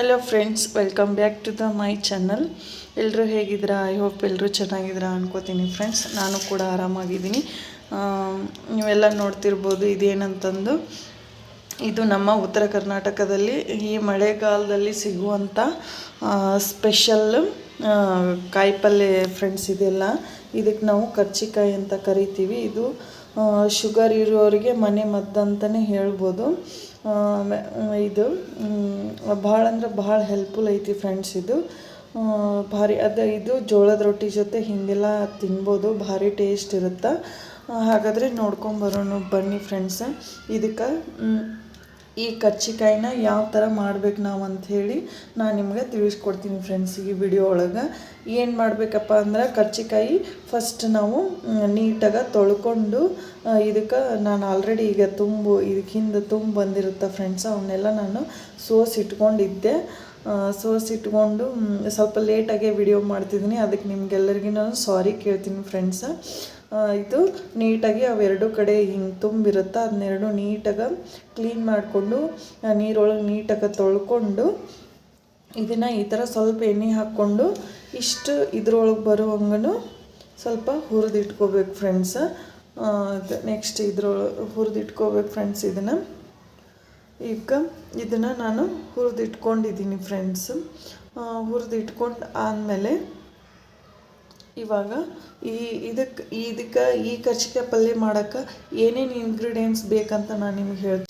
Hello friends welcome back to the my channel ಎಲ್ಲರೂ ಹೇಗಿದ್ದೀರಾ? I hope ಎಲ್ಲರೂ ಚೆನ್ನಾಗಿದ್ದೀರಾ ಅನ್ಕೋತೀನಿ ಫ್ರೆಂಡ್ಸ್ ನಾನು ಕೂಡ ಆರಾಮಾಗಿದ್ದೀನಿ. ನೀವೆಲ್ಲ ನೋಡ್ತಿರ್ಬೋದು ಇದೇನಂತಂದು. ಇದು ನಮ್ಮ ಉತ್ತರ ಕರ್ನಾಟಕದಲ್ಲಿ ಈ ಮಳೆಗಾಲದಲ್ಲಿ ಸಿಗುವಂಥ ಸ್ಪೆಷಲ್ ಕಾಯಿಪಲ್ಯ ಫ್ರೆಂಡ್ಸ್ ಇದೆಲ್ಲ. ಇದಕ್ಕೆ ನಾವು ಕರ್ಚಿಕಾಯಿ ಅಂತ ಕರಿತೀವಿ. ಇದು ಶುಗರ್ ಇರೋರಿಗೆ ಮನೆ ಮದ್ದಂತಲೇ ಹೇಳ್ಬೋದು. ಇದು ಭಾಳ ಅಂದ್ರೆ ಭಾಳ ಹೆಲ್ಪ್ಫುಲ್ ಐತಿ ಫ್ರೆಂಡ್ಸ್ ಇದು. ಭಾರಿ, ಅದು ಇದು ಜೋಳದ ರೊಟ್ಟಿ ಜೊತೆ ಹೀಗೆಲ್ಲ ತಿನ್ಬೋದು, ಭಾರಿ ಟೇಸ್ಟ್ ಇರುತ್ತೆ. ಹಾಗಾದರೆ ನೋಡ್ಕೊಂಬರೋಣ ಬನ್ನಿ ಫ್ರೆಂಡ್ಸ್ ಇದಕ್ಕೆ ಈ ಕಚ್ಚಿಕಾಯಿನ ಯಾವ ಥರ ಮಾಡ್ಬೇಕು ನಾವು ಅಂಥೇಳಿ ನಾನು ನಿಮಗೆ ತಿಳಿಸ್ಕೊಡ್ತೀನಿ ಫ್ರೆಂಡ್ಸ್ ಈ ವಿಡಿಯೋ ಒಳಗೆ. ಏನು ಮಾಡಬೇಕಪ್ಪ ಅಂದ್ರೆ ಕಚ್ಚಿಕಾಯಿ ಫಸ್ಟ್ ನಾವು ನೀಟಾಗಿ ತೊಳ್ಕೊಂಡು ಇದಕ್ಕೆ ನಾನು ಆಲ್ರೆಡಿ ಈಗ ತುಂಬು ಇದಕ್ಕೆ ಹಿಂದೆ ತುಂಬ ಬಂದಿರುತ್ತೆ ಫ್ರೆಂಡ್ಸ್ ಅವನ್ನೆಲ್ಲ ನಾನು ಸೋಸಿಟ್ಕೊಂಡಿದ್ದೆ ಸೋಸಿಟ್ಕೊಂಡು ಸ್ವಲ್ಪ ಲೇಟಾಗೆ ವಿಡಿಯೋ ಮಾಡ್ತಿದ್ದೀನಿ. ಅದಕ್ಕೆ ನಿಮ್ಗೆಲ್ಲರಿಗೂ ನಾನು ಸಾರಿ ಕೇಳ್ತೀನಿ ಫ್ರೆಂಡ್ಸ ಇದು ನೀಟಾಗಿ ಅವೆರಡು ಕಡೆ ಹಿಂಗೆ ತುಂಬಿರುತ್ತೆ ಅದನ್ನೆರಡು ನೀಟಾಗಿ ಕ್ಲೀನ್ ಮಾಡಿಕೊಂಡು ನೀರೊಳಗೆ ನೀಟಾಗಿ ತೊಳ್ಕೊಂಡು, ಇದನ್ನು ಈ ಥರ ಸ್ವಲ್ಪ ಎಣ್ಣೆ ಹಾಕ್ಕೊಂಡು ಇಷ್ಟು ಇದ್ರೊಳಗೆ ಬರುವಂಗೂ ಸ್ವಲ್ಪ ಹುರಿದಿಟ್ಕೋಬೇಕು ಫ್ರೆಂಡ್ಸ್ ನೆಕ್ಸ್ಟ್ ಇದ್ರೊಳಗೆ ಹುರಿದಿಟ್ಕೋಬೇಕು ಫ್ರೆಂಡ್ಸ್ ಇದನ್ನು. ಈಗ ಇದನ್ನು ನಾನು ಹುರಿದಿಟ್ಕೊಂಡಿದ್ದೀನಿ ಫ್ರೆಂಡ್ಸ್ ಹುರಿದಿಟ್ಕೊಂಡು ಆದಮೇಲೆ ಇವಾಗ ಈ ಇದಕ್ಕೆ ಇದಕ್ಕೆ ಈ ಕರ್ಚಿಕಾಯಿ ಪಲ್ಯ ಮಾಡೋಕ್ಕೆ ಏನೇನು ಇಂಗ್ರೀಡಿಯೆಂಟ್ಸ್ ಬೇಕಂತ ನಾನು ನಿಮ್ಗೆ ಹೇಳ್ತೀನಿ.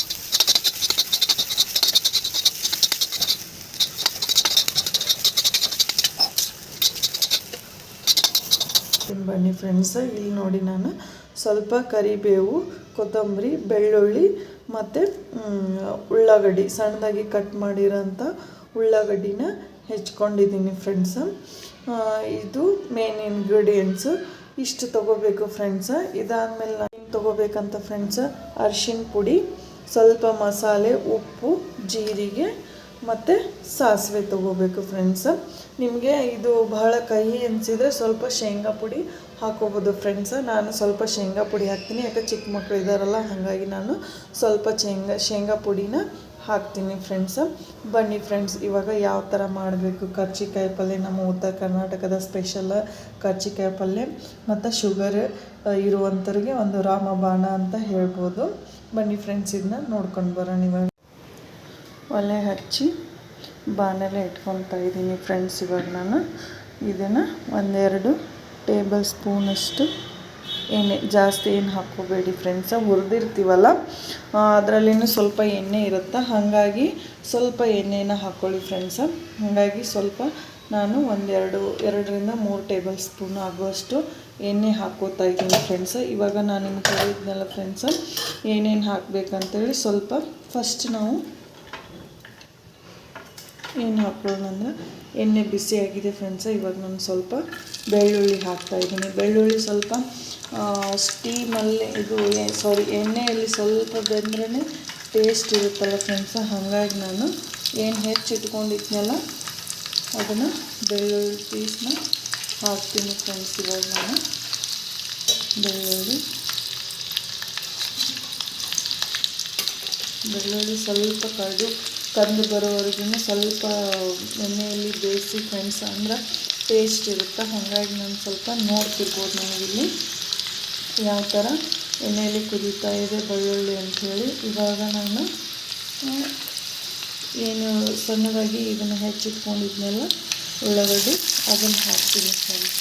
ಬನ್ನಿ ಫ್ರೆಂಡ್ಸ್ ಇಲ್ಲಿ ನೋಡಿ ನಾನು ಸ್ವಲ್ಪ ಕರಿಬೇವು, ಕೊತ್ತಂಬರಿ, ಬೆಳ್ಳುಳ್ಳಿ ಮತ್ತು ಉಳ್ಳಾಗಡ್ಡಿ, ಸಣ್ಣದಾಗಿ ಕಟ್ ಮಾಡಿರೋಂಥ ಉಳ್ಳಾಗಡ್ಡಿನ ಹೆಚ್ಕೊಂಡಿದ್ದೀನಿ ಫ್ರೆಂಡ್ಸ ಇದು ಮೇನ್ ಇಂಗ್ರೀಡಿಯೆಂಟ್ಸು ಇಷ್ಟು ತೊಗೋಬೇಕು ಫ್ರೆಂಡ್ಸ ಇದಾದಮೇಲೆ ನಾನು ತೊಗೋಬೇಕಂತ ಫ್ರೆಂಡ್ಸ ಅರಿಶಿನ ಪುಡಿ, ಸ್ವಲ್ಪ ಮಸಾಲೆ, ಉಪ್ಪು, ಜೀರಿಗೆ ಮತ್ತು ಸಾಸಿವೆ ತೊಗೋಬೇಕು ಫ್ರೆಂಡ್ಸ ನಿಮಗೆ ಇದು ಬಹಳ ಕಹಿ ಅನಿಸಿದರೆ ಸ್ವಲ್ಪ ಶೇಂಗಾ ಪುಡಿ ಹಾಕೋಬೋದು ಫ್ರೆಂಡ್ಸ ನಾನು ಸ್ವಲ್ಪ ಶೇಂಗಾ ಪುಡಿ ಹಾಕ್ತೀನಿ. ಯಾಕೆ ಚಿಕ್ಕ ಮಕ್ಕಳು ಇದ್ದಾರಲ್ಲ ಹಾಗಾಗಿ ನಾನು ಸ್ವಲ್ಪ ಶೇಂಗಾ ಶೇಂಗಾ ಪುಡಿನ ಹಾಕ್ತೀನಿ ಫ್ರೆಂಡ್ಸ್ ಬನ್ನಿ ಫ್ರೆಂಡ್ಸ್ ಇವಾಗ ಯಾವ ಥರ ಮಾಡಬೇಕು? ಕರ್ಚಿಕಾಯಿ ಪಲ್ಯ, ನಮ್ಮ ಉತ್ತರ ಕರ್ನಾಟಕದ ಸ್ಪೆಷಲ್ ಕರ್ಚಿಕಾಯಿ ಪಲ್ಯ ಮತ್ತು ಶುಗರ್ ಇರುವಂಥವ್ರಿಗೆ ಒಂದು ರಾಮಬಾಣ ಅಂತ ಹೇಳ್ಬೋದು. ಬನ್ನಿ ಫ್ರೆಂಡ್ಸ್ ಇದನ್ನ ನೋಡ್ಕೊಂಡು ಬರೋಣ ಇವಾಗ. ಒಲೆ ಹಚ್ಚಿ ಬಾಣಲೆ ಇಟ್ಕೊತಾ ಇದ್ದೀನಿ ಫ್ರೆಂಡ್ಸ್ ಇವಾಗ ನಾನು. ಇದನ್ನು ಒಂದೆರಡು ಟೇಬಲ್ ಸ್ಪೂನಷ್ಟು ಎಣ್ಣೆ, ಜಾಸ್ತಿ ಏನು ಹಾಕ್ಕೋಬೇಡಿ ಫ್ರೆಂಡ್ಸ ಹುರಿದಿರ್ತೀವಲ್ಲ ಅದರಲ್ಲಿನೂ ಸ್ವಲ್ಪ ಎಣ್ಣೆ ಇರುತ್ತೆ? ಹಾಗಾಗಿ ಸ್ವಲ್ಪ ಎಣ್ಣೆನ ಹಾಕ್ಕೊಳ್ಳಿ ಫ್ರೆಂಡ್ಸ ಹಾಗಾಗಿ ಸ್ವಲ್ಪ ನಾನು ಒಂದೆರಡು, ಎರಡರಿಂದ ಮೂರು ಟೇಬಲ್ ಸ್ಪೂನ್ ಆಗುವಷ್ಟು ಎಣ್ಣೆ ಹಾಕ್ಕೋತಾ ಇದ್ದೀನಿ ಫ್ರೆಂಡ್ಸ ಇವಾಗ ನಾನು ನಿಮ್ಗೆ ಹೇಳಿದ್ನಲ್ಲ ಫ್ರೆಂಡ್ಸ ಏನೇನು ಹಾಕಬೇಕಂತೇಳಿ ಸ್ವಲ್ಪ ಫಸ್ಟ್ ನಾವು ಏನು ಹಾಕ್ಕೊಳ್ಳೋಣ ಅಂದರೆ ಎಣ್ಣೆ ಬಿಸಿಯಾಗಿದೆ ಫ್ರೆಂಡ್ಸ ಇವಾಗ ನಾನು ಸ್ವಲ್ಪ ಬೆಳ್ಳುಳ್ಳಿ ಹಾಕ್ತಾ ಇದ್ದೀನಿ. ಬೆಳ್ಳುಳ್ಳಿ ಸ್ವಲ್ಪ ಸ್ಟೀಮಲ್ಲಿ ಇದು ಸಾರಿ ಎಣ್ಣೆಯಲ್ಲಿ ಸ್ವಲ್ಪ ಬೆಂದ್ರೇ ಟೇಸ್ಟ್ ಇರುತ್ತಲ್ಲ ಫ್ರೆಂಡ್ಸ ಹಾಗಾಗಿ ನಾನು ಏನು ಹೆಚ್ಚಿಟ್ಕೊಂಡಿದ್ನಲ್ಲ ಅದನ್ನು ಬೆಳ್ಳುಳ್ಳಿ ಪೀಸ್ನ ಹಾಕ್ತೀನಿ ಫ್ರೆಂಡ್ಸ್ ಇವಾಗ ನಾನು ಬೆಳ್ಳುಳ್ಳಿ. ಬೆಳ್ಳುಳ್ಳಿ ಸ್ವಲ್ಪ ಕಡು ಕಂದು ಬರೋವರೆಗೂ ಸ್ವಲ್ಪ ಎಣ್ಣೆಯಲ್ಲಿ ಬೇಯಿಸಿ ಫ್ರೆಂಡ್ಸ್ ಅಂದ್ರೆ ಟೇಸ್ಟ್ ಇರುತ್ತೆ. ಹಾಗಾಗಿ ನಾನು ಸ್ವಲ್ಪ ನೋಡ್ತಿರ್ಬೋದು ನನಗಿಲ್ಲಿ ಯಾವ ಥರ ಎಣ್ಣೆಯಲ್ಲಿ ಕುದೀತಾ ಇದೆ ಬೆಳ್ಳುಳ್ಳಿ ಅಂಥೇಳಿ. ಇವಾಗ ನಾನು ಏನು ಸಣ್ಣದಾಗಿ ಇದನ್ನು ಹೆಚ್ಚಿಟ್ಕೊಂಡಿದ್ನೆಲ್ಲ, ಉಳ್ಳಾಗಡ್ಡಿ, ಅದನ್ನು ಹಾಕ್ತೀನಿ ಫ್ರೆಂಡ್ಸ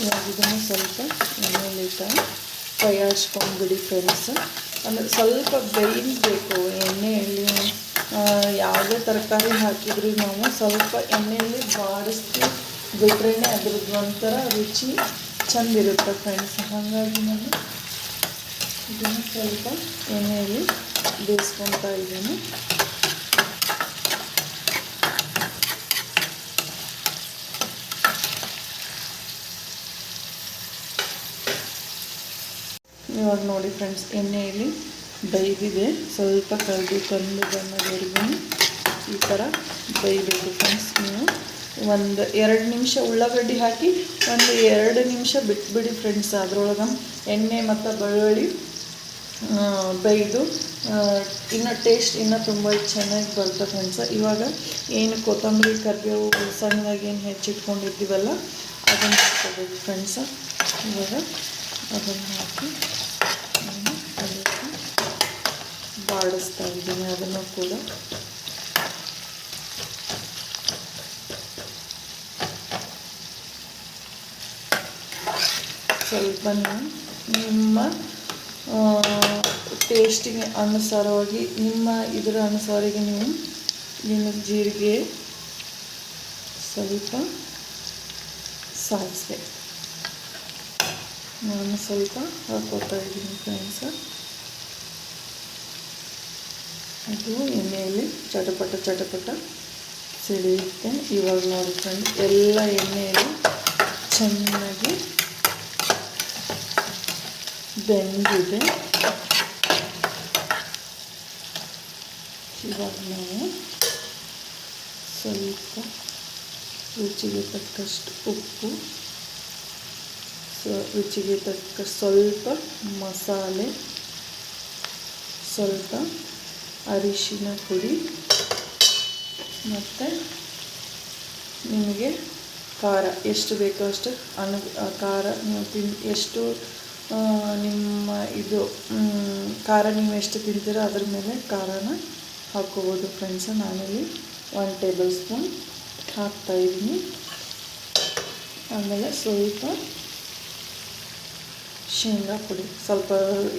ಇವಾಗ ಇದನ್ನು ಸ್ವಲ್ಪ ಎಣ್ಣೆಲಿಟ್ಟು ಫ್ರೈ ಹಚ್ಕೊಂಡ್ಬಿಡಿ ಫ್ರೆಂಡ್ಸ್ ಅಂದರೆ ಸ್ವಲ್ಪ ಬೇಯಿಸಬೇಕು ಎಣ್ಣೆಯಲ್ಲಿ ಯಾವುದೇ ತರಕಾರಿ ಹಾಕಿದ್ರೂ ನಾವು ಸ್ವಲ್ಪ ಎಣ್ಣೆಯಲ್ಲಿ ಬಾಡಿಸಿ ಬಿಟ್ರೇ ಅದ್ರದ್ದು ಒಂಥರ ರುಚಿ ಚಂದ ಇರುತ್ತೆ ಫ್ರೆಂಡ್ಸ್ ಹಾಗಾಗಿ ನಾನು ಇದನ್ನು ಸ್ವಲ್ಪ ಎಣ್ಣೆಯಲ್ಲಿ ಬೇಯಿಸ್ಕೊತಾ ಇದ್ದೀನಿ. ಇವಾಗ ನೋಡಿ ಫ್ರೆಂಡ್ಸ್ ಎಣ್ಣೆಯಲ್ಲಿ ಬೈದಿದೆ ಸ್ವಲ್ಪ ಕಳೆದು ಕಂದು ಬಣ್ಣದವರೆಗೂ ಈ ಥರ ಬೈಬೇಕು ಫ್ರೆಂಡ್ಸ್ ನೀವು. ಒಂದು ಎರಡು ನಿಮಿಷ ಉಳ್ಳಾಗಡ್ಡಿ ಹಾಕಿ ಒಂದು ಎರಡು ನಿಮಿಷ ಬಿಟ್ಬಿಡಿ ಫ್ರೆಂಡ್ಸ್ ಅದರೊಳಗೆ ಎಣ್ಣೆ ಮತ್ತು ಬೆಳ್ಳುಳ್ಳಿ ಬೈದು ಇನ್ನು ಟೇಸ್ಟ್ ಇನ್ನು ತುಂಬ ಚೆನ್ನಾಗಿ ಬರುತ್ತೆ ಫ್ರೆಂಡ್ಸ್ ಇವಾಗ ಏನು ಕೊತ್ತಂಬರಿ, ಕರಿಬೇವು ಸಣ್ಣದಾಗಿ ಏನು ಹೆಚ್ಚಿಟ್ಕೊಂಡಿರ್ತೀವಲ್ಲ, ಅದನ್ನು ಹಾಕೋಬೇಕು ಫ್ರೆಂಡ್ಸ ಇವಾಗ ಅದನ್ನು ಹಾಕಿ ನಾನು ಅದಕ್ಕೆ ಬಾಡಿಸ್ತಾ ಇದ್ದೀನಿ ಅದನ್ನು ಕೂಡ. ಸ್ವಲ್ಪ ನಿಮ್ಮ ಟೇಸ್ಟಿಗೆ ಅನುಸಾರವಾಗಿ, ನಿಮ್ಮ ಇದರ ಅನುಸಾರಿಗೆ ನೀವು ನಿಮಗೆ ಜೀರಿಗೆ ಸ್ವಲ್ಪ ಸಾಸಿವೆ. ನಾನು ಸ್ವಲ್ಪ ಹಾಕೋತಾ ಇದ್ದೀನಿ ಫ್ರೆಂಡ್ಸ ಅದು ಎಣ್ಣೆಯಲ್ಲಿ ಚಟಪಟ ಚಟಪಟ ಸಿಡಿಯುತ್ತೆ ಇವಾಗ ನೋಡಿ ಫ್ರೆಂಡ್ ಎಲ್ಲ ಎಣ್ಣೆಯಲ್ಲಿ ಚೆನ್ನಾಗಿ ಬೆಂದಿದೆ. ಇವಾಗ ನಾವು ಸ್ವಲ್ಪ ರುಚಿಗೆ ತಕ್ಕಷ್ಟು ಉಪ್ಪು, ಸೊ, ರುಚಿಗೆ ತಕ್ಕ ಸ್ವಲ್ಪ ಮಸಾಲೆ, ಸ್ವಲ್ಪ ಅರಿಶಿನ ಪುಡಿ. ಮತ್ತು ನಿಮಗೆ ಖಾರ, ಎಷ್ಟು ಬೇಕೋ ಅಷ್ಟು ಅನು ಖಾರ ನೀವು ತಿನ್, ಎಷ್ಟು ನಿಮ್ಮ ಇದು ಖಾರ ನೀವು ಎಷ್ಟು ತಿಂತೀರೋ ಅದ್ರ ಮೇಲೆ ಖಾರನ ಹಾಕ್ಕೋಬೋದು ಫ್ರೆಂಡ್ಸ ನಾನಿಲ್ಲಿ ಒನ್ ಟೇಬಲ್ ಸ್ಪೂನ್ ಹಾಕ್ತಾಯಿದ್ದೀನಿ ಆಮೇಲೆ ಸ್ವಲ್ಪ ಶೇಂಗಾ ಪುಡಿ. ಸ್ವಲ್ಪ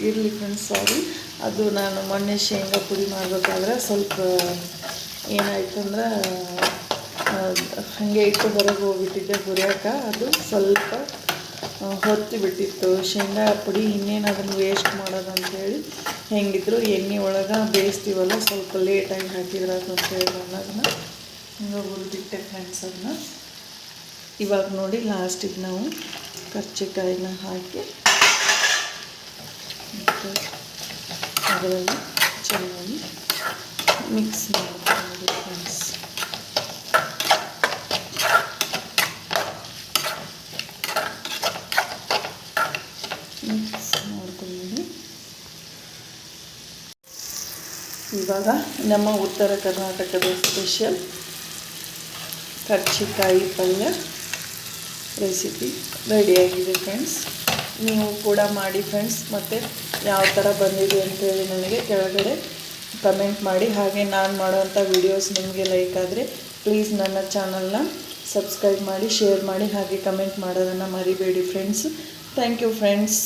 ಇರಲಿ ಫ್ರೆಂಡ್ಸ್ ಸಾರಿ ಅದು ನಾನು ಮೊನ್ನೆ ಶೇಂಗಾ ಪುಡಿ ಮಾಡಬೇಕಾದ್ರೆ ಸ್ವಲ್ಪ, ಏನಾಯ್ತಂದ್ರೆ ಹಾಗೆ ಇಟ್ಟು ಹೊರಗೆ ಹೋಗ್ಬಿಟ್ಟಿದ್ದೆ ಹುರಿಯಾಕ ಅದು ಸ್ವಲ್ಪ ಹೊತ್ತು ಬಿಟ್ಟಿತ್ತು. ಶೇಂಗಾ ಪುಡಿ ಇನ್ನೇನು ಅದನ್ನು ವೇಸ್ಟ್ ಮಾಡೋದು ಅಂತೇಳಿ ಹೆಂಗಿದ್ರು ಎಣ್ಣೆ ಒಳಗೆ ಬೇಯಿಸ್ತೀವಲ್ಲ, ಸ್ವಲ್ಪ ಲೇಟಾಗಿ ಹಾಕಿದ್ರೆ ಅದು ಅಂತೇಳಿ ಹೇಳಿ ಅದನ್ನು ಹಿಂಗೆ ಹುರಿದಿಟ್ಟೆ ಫ್ರೆಂಡ್ಸ್ ಅದನ್ನ ಇವಾಗ ನೋಡಿ ಲಾಸ್ಟಿಗೆ ನಾವು ಕರ್ಚಿಕಾಯಿನ ಹಾಕಿ ಮತ್ತು ಅದರಲ್ಲಿ ಚೆನ್ನಾಗಿ ಮಿಕ್ಸ್ ಮಾಡಿ ಫ್ರೆಂಡ್ಸ್ ಮಿಕ್ಸ್ ಮಾಡ್ಕೊಂಡು ಇವಾಗ ನಮ್ಮ ಉತ್ತರ ಕರ್ನಾಟಕದ ಸ್ಪೆಷಲ್ ಕರ್ಚಿಕಾಯಿ ಪಲ್ಯ ರೆಸಿಪಿ ರೆಡಿಯಾಗಿದೆ ಫ್ರೆಂಡ್ಸ್ ನೀವು ಕೂಡ ಮಾಡಿ ಫ್ರೆಂಡ್ಸ್ ಮತ್ತು ಯಾವ ಥರ ಬಂದಿದೆ ಅಂತೇಳಿ ನನಗೆ ಕೆಳಗಡೆ ಕಮೆಂಟ್ ಮಾಡಿ. ಹಾಗೆ ನಾನು ಮಾಡುವಂಥ ವೀಡಿಯೋಸ್ ನಿಮಗೆ ಲೈಕ್ ಆದರೆ ಪ್ಲೀಸ್ ನನ್ನ ಚಾನಲ್ನ ಸಬ್ಸ್ಕ್ರೈಬ್ ಮಾಡಿ ಶೇರ್ ಮಾಡಿ, ಹಾಗೆ ಕಮೆಂಟ್ ಮಾಡೋದನ್ನು ಮರಿಬೇಡಿ ಫ್ರೆಂಡ್ಸ್ ಥ್ಯಾಂಕ್ ಯು ಫ್ರೆಂಡ್ಸ್